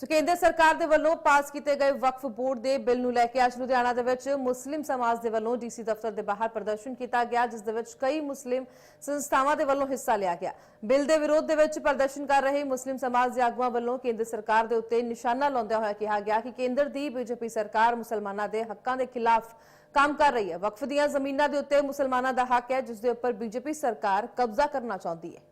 ਸੋ ਕੇਂਦਰ ਸਰਕਾਰ ਦੇ ਵੱਲੋਂ ਪਾਸ ਕੀਤੇ ਗਏ ਵਕਫ ਬੋਰਡ ਦੇ ਬਿੱਲ ਨੂੰ ਲੈ ਕੇ ਅੱਜ ਲੁਧਿਆਣਾ ਦੇ ਵਿੱਚ ਮੁਸਲਿਮ ਸਮਾਜ ਦੇ ਵੱਲੋਂ ਡੀਸੀ ਦਫ਼ਤਰ ਦੇ ਬਾਹਰ ਪ੍ਰਦਰਸ਼ਨ ਕੀਤਾ ਗਿਆ, ਜਿਸ ਦੇ ਵਿੱਚ ਕਈ ਮੁਸਲਿਮ ਸੰਸਥਾਵਾਂ ਦੇ ਵੱਲੋਂ ਹਿੱਸਾ ਲਿਆ ਗਿਆ। ਬਿੱਲ ਦੇ ਵਿਰੋਧ ਦੇ ਵਿੱਚ ਪ੍ਰਦਰਸ਼ਨ ਕਰ ਰਹੇ ਮੁਸਲਿਮ ਸਮਾਜ ਦੇ ਆਗੂਆਂ ਵੱਲੋਂ ਕੇਂਦਰ ਸਰਕਾਰ ਦੇ ਉੱਤੇ ਨਿਸ਼ਾਨਾ ਲਾਉਂਦਿਆਂ ਹੋਇਆ ਕਿਹਾ ਗਿਆ ਕਿ ਕੇਂਦਰ ਦੀ ਬੀਜੇਪੀ ਸਰਕਾਰ ਮੁਸਲਮਾਨਾਂ ਦੇ ਹੱਕਾਂ ਦੇ ਖਿਲਾਫ ਕੰਮ ਕਰ ਰਹੀ ਹੈ। ਵਕਫ ਦੀਆਂ ਜ਼ਮੀਨਾਂ ਦੇ ਉੱਤੇ ਮੁਸਲਮਾਨਾਂ ਦਾ ਹੱਕ ਹੈ, ਜਿਸ ਦੇ ਉੱਪਰ ਬੀਜੇਪੀ ਸਰਕਾਰ ਕਬਜ਼ਾ ਕਰਨਾ ਚਾਹੁੰਦੀ ਹੈ।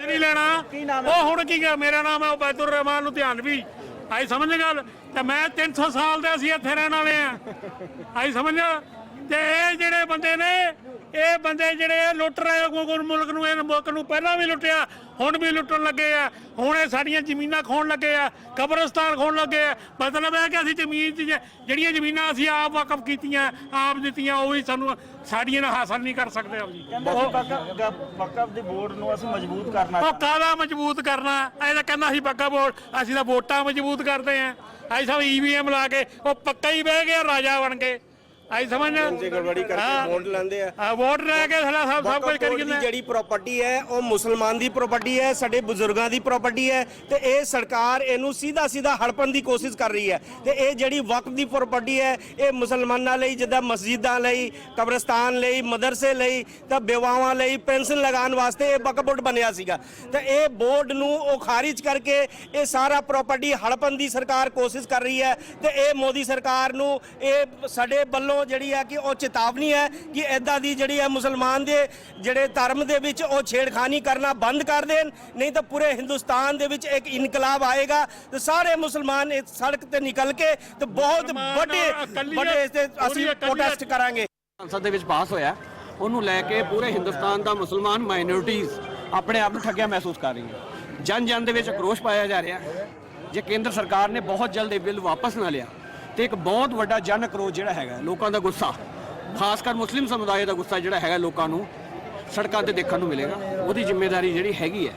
ਨਹੀਂ ਲੈਣਾ ਉਹ ਹੁਣ ਕੀ ਗਿਆ ਮੇਰਾ ਨਾਮ ਹੈ ਉਬੈਦੁਰ ਰਹਿਮਾਨ ਲੁਧਿਆਣਵੀ ਆਈ ਸਮਝ ਗੱਲ? ਤੇ ਮੈਂ 300 ਸਾਲ ਦੇ ਅਸੀਂ ਇੱਥੇ ਰਹਿਣ ਵਾਲੇ ਆ ਆਈ ਸਮਝ? ਤੇ ਇਹ ਜਿਹੜੇ ਬੰਦੇ ਨੇ ਇਹ ਬੰਦੇ ਜਿਹੜੇ ਲੁੱਟ ਰਹੇ ਗੁਰ ਮੁਲਕ ਨੂੰ ਇਹ ਮੁਲਕ ਨੂੰ ਪਹਿਲਾਂ ਵੀ ਲੁੱਟਿਆ ਹੁਣ ਵੀ ਲੁੱਟਣ ਲੱਗੇ ਆ। ਹੁਣ ਇਹ ਸਾਡੀਆਂ ਜ਼ਮੀਨਾਂ ਖੋਣ ਲੱਗੇ ਆ ਕਬਰਸਤਾਨ ਖੋਣ ਲੱਗੇ ਆ। ਮਤਲਬ ਹੈ ਕਿ ਅਸੀਂ ਜ਼ਮੀਨ ਜ- ਜਿਹੜੀਆਂ ਜ਼ਮੀਨਾਂ ਅਸੀਂ ਆਪ ਵਕਫ ਕੀਤੀਆਂ ਆਪ ਦਿੱਤੀਆਂ ਉਹ ਵੀ ਸਾਨੂੰ ਸਾਡੀਆਂ ਨਾਲ ਹਾਸਲ ਨਹੀਂ ਕਰ ਸਕਦੇ ਆਪ ਜੀ। ਕਹਿੰਦਾ ਵਕਫ ਵਕਫ ਦੇ ਬੋਰਡ ਨੂੰ ਅਸੀਂ ਮਜ਼ਬੂਤ ਕਰਨਾ ਉਹ ਕਾਹਦਾ ਮਜ਼ਬੂਤ ਕਰਨਾ? ਇਹ ਤਾਂ ਕਹਿੰਦਾ ਸੀ ਪੱਕਾ ਵੋਟ ਅਸੀਂ ਤਾਂ ਵੋਟਾਂ ਮਜ਼ਬੂਤ ਕਰਦੇ ਆਂ। ਅਸੀਂ ਸਭ ਈਵੀਐਮ ਲਾ ਕੇ ਉਹ ਪੱਕਾ ਹੀ ਬਹਿ ਗਿਆ ਰਾਜਾ ਬਣ ਕੇ। ਅਸੀਂ ਸਮਝ ਜੇ ਗੜਬੜੀ ਕਰਕੇ ਵੋਟ ਲੈਂਦੇ ਆ। ਆ ਵੋਟ ਲੈ ਕੇ ਸਾਲਾ ਸਭ ਸਭ ਕੁਝ ਕਰੀ ਜਾਂਦੇ। ਜਿਹੜੀ ਪ੍ਰਾਪਰਟੀ ਹੈ ਉਹ ਮੁਸਲਮਾਨ ਦੀ ਪ੍ਰਾਪਰਟੀ ਹੈ ਸਾਡੇ ਬਜ਼ੁਰਗਾਂ ਦੀ ਪ੍ਰਾਪਰਟੀ ਹੈ ਤੇ ਇਹ ਸਰਕਾਰ ਇਹਨੂੰ ਸਿੱਧਾ ਸਿੱਧਾ ਹੜਪਣ ਦੀ ਕੋਸ਼ਿਸ਼ ਕਰ ਰਹੀ ਹੈ। ਤੇ ਇਹ ਜਿਹੜੀ ਵਕਫ ਦੀ ਪ੍ਰਾਪਰਟੀ ਹੈ ਇਹ ਮੁਸਲਮਾਨਾਂ ਲਈ ਜਿੱਦਾਂ ਮਸਜਿਦਾਂ ਲਈ ਕਬਰਸਤਾਨ ਲਈ ਮਦਰਸੇ ਲਈ ਤਾਂ ਬੇਵਾਵਾਂ ਲਈ ਪੈਨਸ਼ਨ ਲਗਾਉਣ ਵਾਸਤੇ ਇਹ ਬੋਰਡ ਬਣਿਆ ਸੀਗਾ। ਤੇ ਇਹ ਬੋਰਡ ਨੂੰ ਉਹ ਖਾਰਿਜ ਕਰਕੇ ਇਹ ਸਾਰਾ ਪ੍ਰਾਪਰਟੀ ਹੜਪਣ ਦੀ ਸਰਕਾਰ ਕੋਸ਼ਿਸ਼ ਕਰ ਰਹੀ ਹੈ ਤੇ ਇਹ ਮੋਦੀ ਸਰਕਾਰ ਨੂੰ ਇਹ ਸਾਡੇ ਵੱਲੋਂ ਜਿਹੜੀ ਹੈ ਕਿ ਉਹ ਚੇਤਾਵਨੀ ਹੈ ਕਿ ਐਦਾਂ ਦੀ ਜਿਹੜੀ ਹੈ ਮੁਸਲਮਾਨ ਦੇ ਜਿਹੜੇ ਧਰਮ ਦੇ ਵਿੱਚ ਉਹ ਛੇੜਖਾਨੀ ਕਰਨਾ ਬੰਦ ਕਰ ਦੇਣ ਨਹੀਂ ਤਾਂ ਪੂਰੇ ਹਿੰਦੁਸਤਾਨ ਦੇ ਵਿੱਚ ਇੱਕ ਇਨਕਲਾਬ ਆਏਗਾ ਤੇ ਸਾਰੇ ਮੁਸਲਮਾਨ ਇਸ ਸੜਕ ਤੇ ਨਿਕਲ ਕੇ ਤੇ ਬਹੁਤ ਵੱਡੇ ਵੱਡੇ ਇਸ ਤੇ ਅਸੀਂ ਪ੍ਰੋਟੈਸਟ ਕਰਾਂਗੇ। ਸੰਸਦ ਦੇ ਵਿੱਚ ਪਾਸ ਹੋਇਆ ਉਹਨੂੰ ਲੈ ਕੇ ਪੂਰੇ ਹਿੰਦੁਸਤਾਨ ਦਾ ਮੁਸਲਮਾਨ ਮਾਈਨੋਰਿਟੀਜ਼ ਆਪਣੇ ਆਪ ਨੂੰ ਠੱਗਿਆ ਮਹਿਸੂਸ ਕਰ ਰਹੀਆਂ। ਜਨ ਜਨ ਦੇ ਵਿੱਚ ਆਕਰੋਸ਼ ਪਾਇਆ ਜਾ ਰਿਹਾ ਜੇ ਕੇਂਦਰ ਸਰਕਾਰ ਨੇ ਬਹੁਤ ਜਲਦ ਇਹ ਬਿੱਲ ਵਾਪਸ ਨਾ ਲਿਆ ਤੇ ਇੱਕ ਬਹੁਤ ਵੱਡਾ ਜਨ ਆਕਰੋਸ਼ ਜਿਹੜਾ ਹੈਗਾ ਲੋਕਾਂ ਦਾ ਗੁੱਸਾ। ਖਾਸ ਕਰ ਮੁਸਲਿਮ ਸਮੁਦਾਇ ਦਾ ਗੁੱਸਾ ਜਿਹੜਾ ਹੈਗਾ ਲੋਕਾਂ ਨੂੰ ਸੜਕਾਂ ਤੇ ਦੇਖਣ ਨੂੰ ਮਿਲੇਗਾ। ਉਹਦੀ ਜ਼ਿੰਮੇਵਾਰੀ ਜਿਹੜੀ ਹੈਗੀ ਹੈ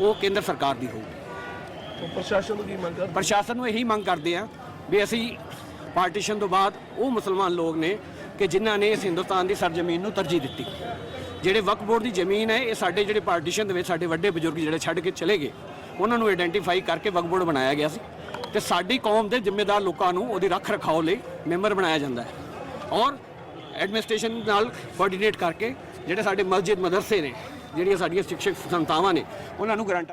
ਉਹ ਕੇਂਦਰ ਸਰਕਾਰ ਦੀ ਹੋਊਗੀ। ਪ੍ਰਸ਼ਾਸਨ ਨੂੰ ਕੀ ਮੰਗ ਕਰ ਪ੍ਰਸ਼ਾਸਨ ਨੂੰ ਇਹੀ ਮੰਗ ਕਰਦੇ ਆ ਵੀ ਅਸੀਂ ਪਾਰਟੀਸ਼ਨ ਤੋਂ ਬਾਅਦ ਉਹ ਮੁਸਲਮਾਨ ਲੋਕ ਨੇ ਕਿ ਜਿਨ੍ਹਾਂ ਨੇ ਇਸ ਹਿੰਦੁਸਤਾਨ ਦੀ ਸਰਜ਼ਮੀਨ ਨੂੰ ਤਰਜੀਹ ਦਿੱਤੀ। ਜਿਹੜੇ ਵਕਫ ਬੋਰਡ ਦੀ ਜ਼ਮੀਨ ਹੈ ਇਹ ਸਾਡੇ ਜਿਹੜੇ ਪਾਰਟੀਸ਼ਨ ਦੇ ਵਿੱਚ ਸਾਡੇ ਵੱਡੇ ਬਜ਼ੁਰਗ ਜਿਹੜੇ ਛੱਡ ਕੇ ਚਲੇ ਗਏ ਉਹਨਾਂ ਨੂੰ ਆਇਡੈਂਟੀਫਾਈ ਕਰਕੇ ਵਕਫ ਬੋਰਡ ਬਣਾਇਆ ਗਿਆ ਸੀ। ਤੇ ਸਾਡੀ ਕੌਮ ਦੇ ਜ਼ਿੰਮੇਦਾਰ ਲੋਕਾਂ ਨੂੰ ਉਹਦੀ ਰੱਖ ਰਖਾਓ ਲਈ ਮੈਂਬਰ ਬਣਾਇਆ ਜਾਂਦਾ ਹੈ। ਔਰ ਐਡਮਿਨਿਸਟ੍ਰੇਸ਼ਨ ਨਾਲ ਕੋਆਰਡੀਨੇਟ ਕਰਕੇ ਜਿਹੜੇ ਸਾਡੇ ਮਸਜਿਦ ਮਦਰਸੇ ਨੇ, ਜਿਹੜੀਆਂ ਸਾਡੀਆਂ ਸਿੱਖਿਅਕ ਸੰਸਥਾਵਾਂ ਨੇ, ਉਹਨਾਂ ਨੂੰ ਗਰੰਟ